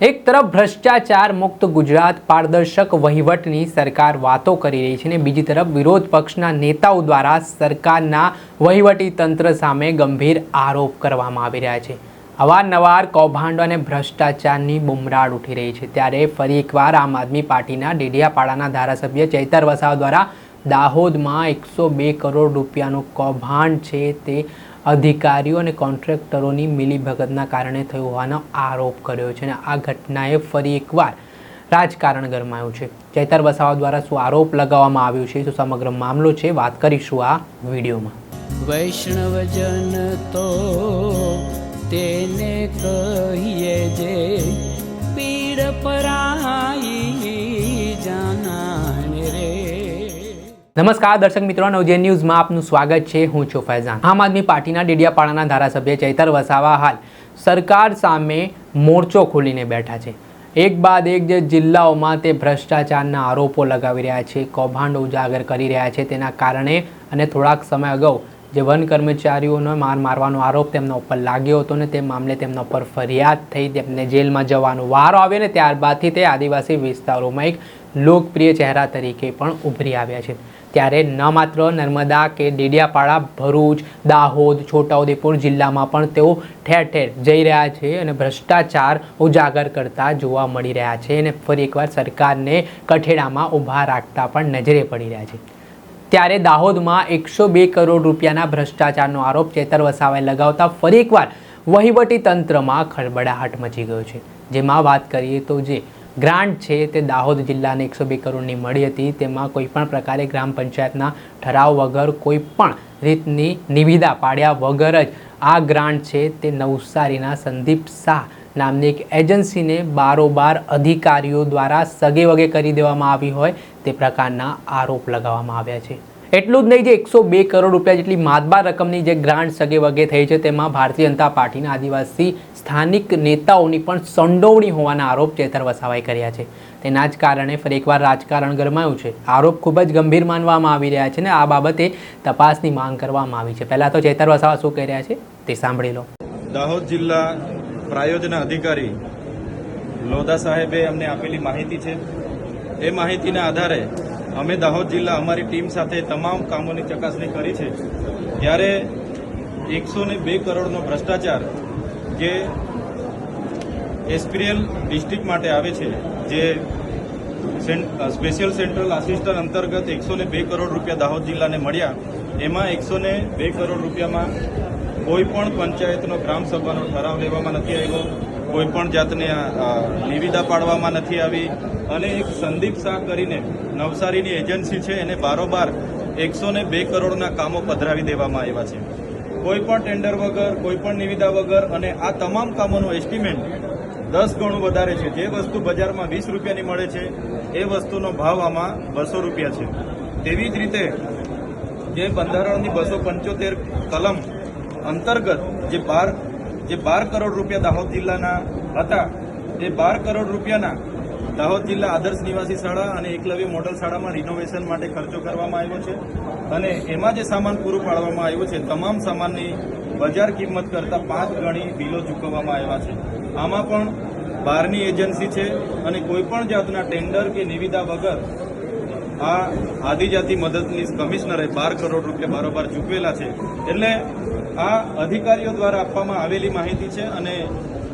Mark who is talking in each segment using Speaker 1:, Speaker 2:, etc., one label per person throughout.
Speaker 1: એક તરફ ભ્રષ્ટાચાર મુક્ત ગુજરાત, પારદર્શક વહીવટની સરકાર વાતો કરી રહી છે ને બીજી તરફ વિરોધ પક્ષના નેતાઓ દ્વારા સરકારના વહીવટી તંત્ર સામે ગંભીર આરોપ કરવામાં આવી રહ્યા છે. અવારનવાર કૌભાંડો અને ભ્રષ્ટાચારની બુમરાડ ઉઠી રહી છે. ત્યારે ફરી એકવાર આમ આદમી પાર્ટીના ડેડિયાપાડાના ધારાસભ્ય ચૈતર વસાવ દ્વારા દાહોદમાં એકસો બે કરોડ રૂપિયાનું કૌભાંડ છે તે અધિકારીઓ અને કોન્ટ્રાક્ટરોની મિલીભગતના કારણે થયું હોવાનો આરોપ કર્યો છે અને આ ઘટનાએ ફરી એકવાર રાજકારણ ગરમાયું છે. ચૈતર વસાવા દ્વારા શું આરોપ લગાવવામાં આવ્યો છે? શું સમગ્ર મામલો છે? વાત કરીશું આ વિડીયોમાં.
Speaker 2: વૈષ્ણવજન તો તેને કહીએ જે પીડ પરાઈ
Speaker 1: નમસ્કાર, દર્શક મિત્રો, નવજે ન્યૂઝમાં આપનું સ્વાગત છે. હું છું ફૈઝાન. આમ આદમી પાર્ટીના ડેડિયાપાડાના ધારાસભ્ય ચૈતર વસાવા હાલ સરકાર સામે મોરચો ખોલીને બેઠા છે. એક બાદ એક જે જિલ્લાઓમાં તે ભ્રષ્ટાચારના આરોપો લગાવી રહ્યા છે, કૌભાંડ ઉજાગર કરી રહ્યા છે તેના કારણે અને થોડાક સમય અગાઉ જે વન કર્મચારીઓનો માર મારવાનો આરોપ તેમના ઉપર લાગ્યો હતો ને તે મામલે તેમના ઉપર ફરિયાદ થઈ, તેમને જેલમાં જવાનો વારો આવ્યો ને ત્યારબાદથી તે આદિવાસી વિસ્તારોમાં એક લોકપ્રિય ચહેરા તરીકે પણ ઉભરી આવ્યા છે. ત્યારે ન માત્ર નર્મદા કે ડેડિયાપાડા, ભરૂચ, દાહોદ, છોટાઉદેપુર જિલ્લામાં પણ તેઓ ઠેર ઠેર જઈ રહ્યા છે અને ભ્રષ્ટાચાર ઉજાગર કરતા જોવા મળી રહ્યા છે અને ફરી એકવાર સરકારને કઠેડામાં ઊભા રાખતા પણ નજરે પડી રહ્યા છે. ત્યારે દાહોદમાં એકસો બે કરોડ રૂપિયાના ભ્રષ્ટાચારનો આરોપ ચેતર વસાવાએ લગાવતા ફરી એકવાર વહીવટી તંત્રમાં ખળબડાહટ મચી ગયો છે. જેમાં વાત કરીએ તો જે ગ્રાન્ટ છે તે દાહોદ જિલ્લાને એકસો બે કરોડની મળી હતી. તેમાં કોઈપણ પ્રકારે ગ્રામ પંચાયતના ઠરાવ વગર કોઈ પણ રીતની નિવિદા પાડ્યા વગર જ આ ગ્રાન્ટ છે તે નવસારીના સંદીપ શાહ નામની એક એજન્સીને બારોબાર અધિકારીઓ દ્વારા સગે વગે કરી દેવામાં આવી હોય તે પ્રકારના આરોપ લગાવવામાં આવ્યા છે. એટલું જ નહીં જે એકસો બે કરોડ રૂપિયા જેટલી માતબાર રકમની જે ગ્રાન્ટ સગે વગે થઈ છે, તેમાં ભારતીય જનતા પાર્ટીના આદિવાસી સ્થાનિક નેતાઓની પણ સંડોવણી હોવાના આરોપ ચેતર વસાવાએ કર્યા છે. તેના જ કારણે ફરી એકવાર રાજકારણ ગરમાયું છે. આરોપ ખૂબ જ ગંભીર માનવામાં આવી રહ્યા છે ને આ બાબતે તપાસની માંગ કરવામાં આવી છે. પહેલાં તો ચેતર વસાવા શું કહી રહ્યા છે તે સાંભળી લો.
Speaker 3: દાહોદ જિલ્લા પ્રાયોજના અધિકારી લોધા સાહેબે અમને આપેલી માહિતી છે. એ માહિતીના આધારે અમે દાહોદ જિલ્લા અમારી ટીમ સાથે તમામ કામોની ચકાસણી કરી છે. ત્યારે એકસો બે કરોડનો ભ્રષ્ટાચાર જે એસપીએલ ડિસ્ટ્રિક્ટ માટે આવે છે, જે સ્પેશિયલ સેન્ટ્રલ આસિસ્ટન્ટ અંતર્ગત એકસો બે કરોડ રૂપિયા દાહોદ જિલ્લાને મળ્યા. એમાં એકસો બે કરોડ રૂપિયામાં કોઈ પણ પંચાયતનો ગ્રામસભાનો ઠરાવ લેવામાં નથી આવ્યો. કોઈ પણ જાતને નિવિદા પાડવામાં નથી આવી. અને એક સંદીપ શાહ કરીને નવસારીની એજન્સી છે, એને બારોબાર એકસો ને બે કરોડના કામો પધરાવી દેવામાં આવ્યા છે. કોઈ પણ ટેન્ડર વગર કોઈ પણ નિવિદા વગર અને આ તમામ કામોનું એસ્ટિમેટ દસ ગણું વધારે છે. જે વસ્તુ બજારમાં વીસ રૂપિયાની મળે છે, એ વસ્તુનો ભાવ આમાં બસો રૂપિયા છે. તેવી જ રીતે જે બંધારણની બસો પંચોતેર કલમ અંતર્ગત જે બાર જે બાર કરોડ રૂપિયા દાહોદ જિલ્લાના હતા એ બાર કરોડ રૂપિયાના દાહોદ જિલ્લા આદર્શ નિવાસી શાળા અને એકલવ્ય મોડલ શાળામાં રિનોવેશન માટે ખર્ચો કરવામાં આવ્યો છે. અને એમાં જે સામાન પૂરું પાડવામાં આવ્યું છે, તમામ સામાનની બજાર કિંમત કરતાં પાંચ ગણી બિલો ચૂકવવામાં આવ્યા છે. આમાં પણ બહારની એજન્સી છે અને કોઈપણ જાતના ટેન્ડર કે નિવિદા વગર આ આદિજાતિ મદદની કમિશનરે બાર કરોડ રૂપિયા બારોબાર ચૂકવેલા છે. એટલે આ અધિકારીઓ દ્વારા આપવામાં આવેલી માહિતી છે અને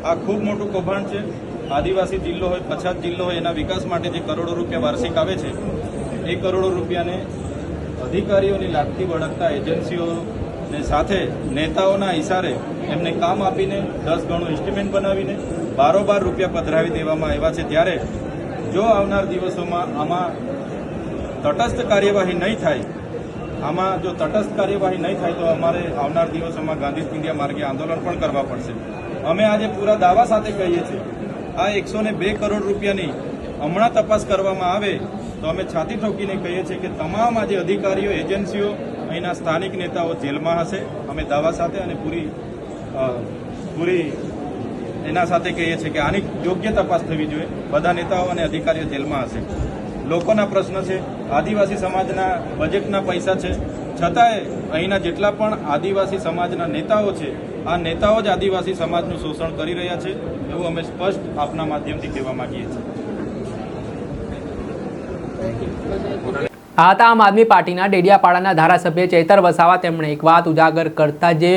Speaker 3: આ ખૂબ મોટું કૌભાંડ છે. આદિવાસી જિલ્લો હોય, પછાત જિલ્લો હોય, એના વિકાસ માટે જે કરોડો રૂપિયા વાર્ષિક આવે છે, એ કરોડો રૂપિયાને અધિકારીઓની લાગતી વળગતા એજન્સીઓને સાથે નેતાઓના ઇશારે એમને કામ આપીને દસ ગણું ઇન્સ્ટ્રુમેન્ટ બનાવીને બારોબાર રૂપિયા પધરાવી દેવામાં આવ્યા છે. ત્યારે જો આવનાર દિવસોમાં આમાં તટસ્થ કાર્યવાહી નહીં થાય આમાં જો તટસ્થ કાર્યવાહી નહીં થાય તો અમારે આવનાર દિવસોમાં ગાંધી ઇન્ડિયા માર્ગે આંદોલન પણ કરવા પડશે. અમે આજે પૂરા દાવા સાથે કહીએ છીએ, આ એકસો બે કરોડ રૂપિયાની હમણાં તપાસ કરવામાં આવે તો અમે છાતી ઠોકીને કહીએ છીએ કે તમામ આજે અધિકારીઓ, એજન્સીઓ, અહીંના સ્થાનિક નેતાઓ જેલમાં હશે. અમે દાવા સાથે અને પૂરી પૂરી એના સાથે કહીએ છીએ કે આની યોગ્ય તપાસ થવી જોઈએ. બધા નેતાઓ અને અધિકારીઓ જેલમાં હશે. લોકોના પ્રશ્ન છે, આદિવાસી સમાજના બજેટના પૈસા છે. છતાંય અહીંના જેટલા પણ આદિવાસી સમાજના નેતાઓ છે, આ નેતાઓ જ આદિવાસી સમાજનું શોષણ કરી રહ્યા છે, એવું અમે સ્પષ્ટ આપના માધ્યમથી કહેવા માંગીએ છીએ.
Speaker 1: આ હતા આમ આદમી પાર્ટીના ડેડિયાપાડાના ધારાસભ્ય ચેતર વસાવા તેમણે એક વાત ઉજાગર કરતા જે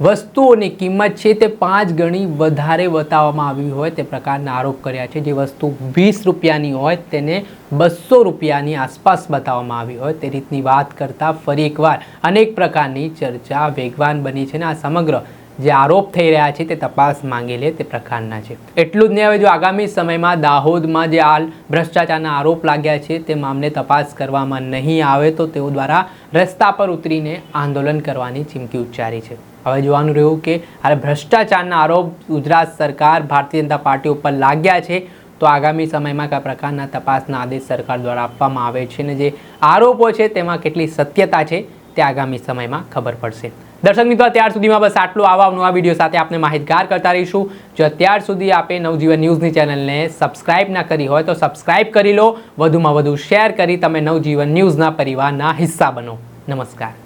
Speaker 1: વસ્તુઓની કિંમત છે તે પાંચ ગણી વધારે બતાવવામાં આવી હોય તે પ્રકારના આરોપ કર્યા છે. જે વસ્તુ વીસ રૂપિયાની હોય તેને બસો રૂપિયાની આસપાસ બતાવવામાં આવી હોય તે રીતની વાત કરતાં ફરી એકવાર અનેક પ્રકારની ચર્ચા વેગવાન બની છે ને આ સમગ્ર જે આરોપ થઈ રહ્યા છે તે તપાસ માંગી લે તે પ્રકારના છે. એટલું જ નહીં, હવે જો આગામી સમયમાં દાહોદમાં જે હાલ ભ્રષ્ટાચારના આરોપ લાગ્યા છે તે મામલે તપાસ કરવામાં નહીં આવે તો તેઓ દ્વારા રસ્તા પર ઉતરીને આંદોલન કરવાની ચીમકી ઉચ્ચારી છે. હવે જોવાનું રહ્યું કે હાલ ભ્રષ્ટાચારના આરોપ ગુજરાત સરકાર, ભારતીય જનતા પાર્ટી ઉપર લાગ્યા છે, તો આગામી સમયમાં કયા પ્રકારના તપાસના આદેશ સરકાર દ્વારા આપવામાં આવે છે અને જે આરોપો છે તેમાં કેટલી સત્યતા છે તે આગામી સમયમાં ખબર પડશે. દર્શક મિત્રો, અત્યાર સુધીમાં બસ આટલું. આવા નવા વીડિયો સાથે આપણે માહિતગાર કરતા રહીશું. જો અત્યાર સુધી આપે નવજીવન ન્યૂઝની ચેનલને સબસ્ક્રાઇબ ના કરી હોય તો સબસ્ક્રાઇબ કરી લો. વધુમાં વધુ શેર કરી તમે નવજીવન ન્યૂઝના પરિવારના હિસ્સા બનો. નમસ્કાર.